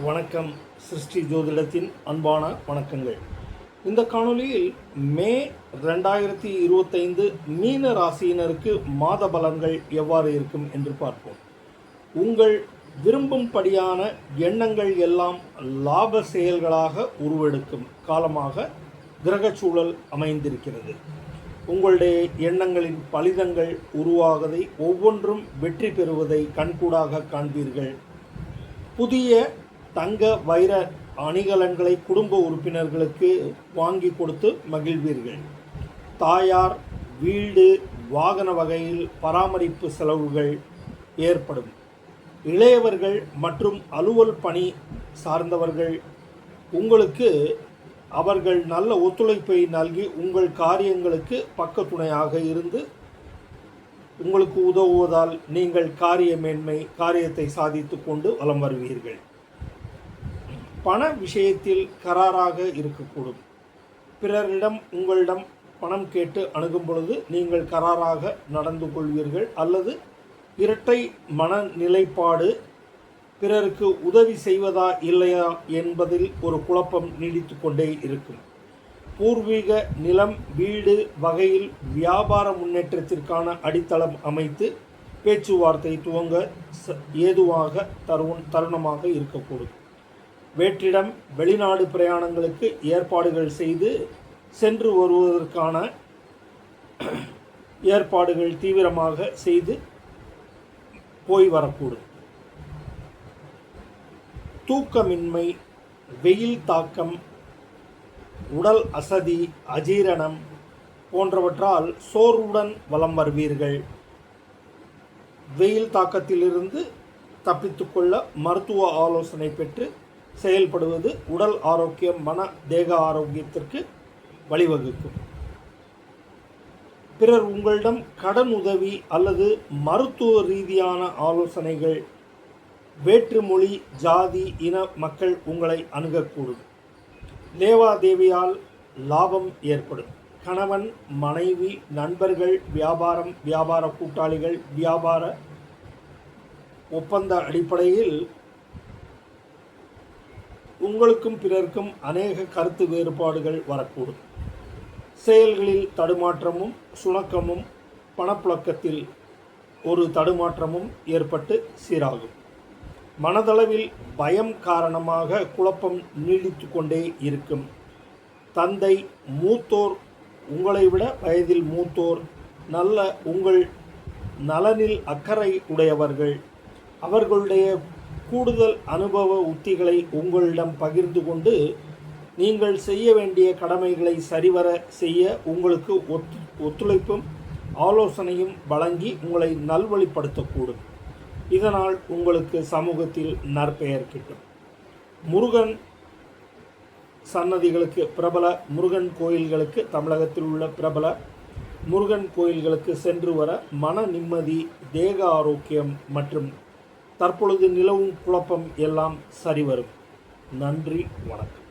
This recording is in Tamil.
வணக்கம் சிருஷ்டி ஜோதிடத்தின் அன்பான வணக்கங்கள். இந்த காணொலியில் மே ரெண்டாயிரத்தி இருபத்தைந்து மீன ராசியினருக்கு மாத பலன்கள் எவ்வாறு இருக்கும் என்று பார்ப்போம். உங்கள் விரும்பும்படியான எண்ணங்கள் எல்லாம் லாப செயல்களாக உருவெடுக்கும் காலமாக கிரகச்சூழல் அமைந்திருக்கிறது. உங்களுடைய எண்ணங்களின் பலிதங்கள் உருவாகதை ஒவ்வொன்றும் வெற்றி பெறுவதை கண்கூடாக காண்பீர்கள். புதிய தங்க வைர அணிகலன்களை குடும்ப உறுப்பினர்களுக்கு வாங்கி கொடுத்து மகிழ்வீர்கள். தாயார் வீடு வாகன வகையில் பராமரிப்பு செலவுகள் ஏற்படும். இளையவர்கள் மற்றும் அலுவல் பணி சார்ந்தவர்கள் உங்களுக்கு அவர்கள் நல்ல ஒத்துழைப்பை நல்கி உங்கள் காரியங்களுக்கு பக்கத்துணையாக இருந்து உங்களுக்கு உதவுவதால் நீங்கள் காரிய மேன்மை காரியத்தை சாதித்து கொண்டு வலம் வருவீர்கள். பண விஷயத்தில் கராராக இருக்கக்கூடும். பிறரிடம் உங்களிடம் பணம் கேட்டு அணுகும் பொழுது நீங்கள் கராராக நடந்து கொள்வீர்கள் அல்லது இரட்டை மனநிலைப்பாடு பிறருக்கு உதவி செய்வதா இல்லையா என்பதில் ஒரு குழப்பம் நீடித்து கொண்டே இருக்கும். பூர்வீக நிலம் வீடு வகையில் வியாபார முன்னேற்றத்திற்கான அடித்தளம் அமைத்து பேச்சுவார்த்தை துவங்க ஏதுவாக தருண் தருணமாக இருக்கக்கூடும். வேற்றிடம் வெளிநாடு பிரயாணங்களுக்கு ஏற்பாடுகள் செய்து சென்று வருவதற்கான ஏற்பாடுகள் தீவிரமாக செய்து போய் வரக்கூடும். தூக்கமின்மை வெயில் தாக்கம் உடல் அசதி அஜீரணம் போன்றவற்றால் சோர்வுடன் வலம் வருவீர்கள். வெயில் தாக்கத்திலிருந்து தப்பித்துக்கொள்ள மருத்துவ ஆலோசனை பெற்று செயல்படுவது உடல் ஆரோக்கியம் மன தேக ஆரோக்கியத்திற்கு வழிவகுக்கும். பிறர் உங்களிடம் கடன் உதவி அல்லது மருத்துவ ரீதியான ஆலோசனைகள் வேற்றுமொழி ஜாதி இன மக்கள் உங்களை அணுகக்கூடும். லேவாதேவியால் லாபம் ஏற்படும். கணவன் மனைவி நண்பர்கள் வியாபாரம் வியாபார கூட்டாளிகள் வியாபார ஒப்பந்த அடிப்படையில் உங்களுக்கும் பிறருக்கும் அநேக கருத்து வேறுபாடுகள் வரக்கூடும். செயல்களில் தடுமாற்றமும் சுணக்கமும் பணப்புழக்கத்தில் ஒரு தடுமாற்றமும் ஏற்பட்டு சீராகும். மனதளவில் பயம் காரணமாக குழப்பம் நீடித்து கொண்டே இருக்கும். தந்தை மூத்தோர் உங்களை விட வயதில் மூத்தோர் நல்ல உங்கள் நலனில் அக்கறை உடையவர்கள் அவர்களுடைய கூடுதல் அனுபவ உத்திகளை உங்களிடம் பகிர்ந்து கொண்டு நீங்கள் செய்ய வேண்டிய கடமைகளை சரிவர செய்ய உங்களுக்கு ஒத்து ஒத்துழைப்பும் ஆலோசனையும் வழங்கி உங்களை நல்வழிப்படுத்தக்கூடும். இதனால் உங்களுக்கு சமூகத்தில் நற்பெயர் கிட்டும். முருகன் சன்னதிகளுக்கு பிரபல முருகன் கோயில்களுக்கு தமிழகத்தில் உள்ள பிரபல முருகன் கோயில்களுக்கு சென்று வர மன நிம்மதி தேக ஆரோக்கியம் மற்றும் தற்பொழுது நிலவும் குழப்பம் எல்லாம் சரிவரும். நன்றி வணக்கம்.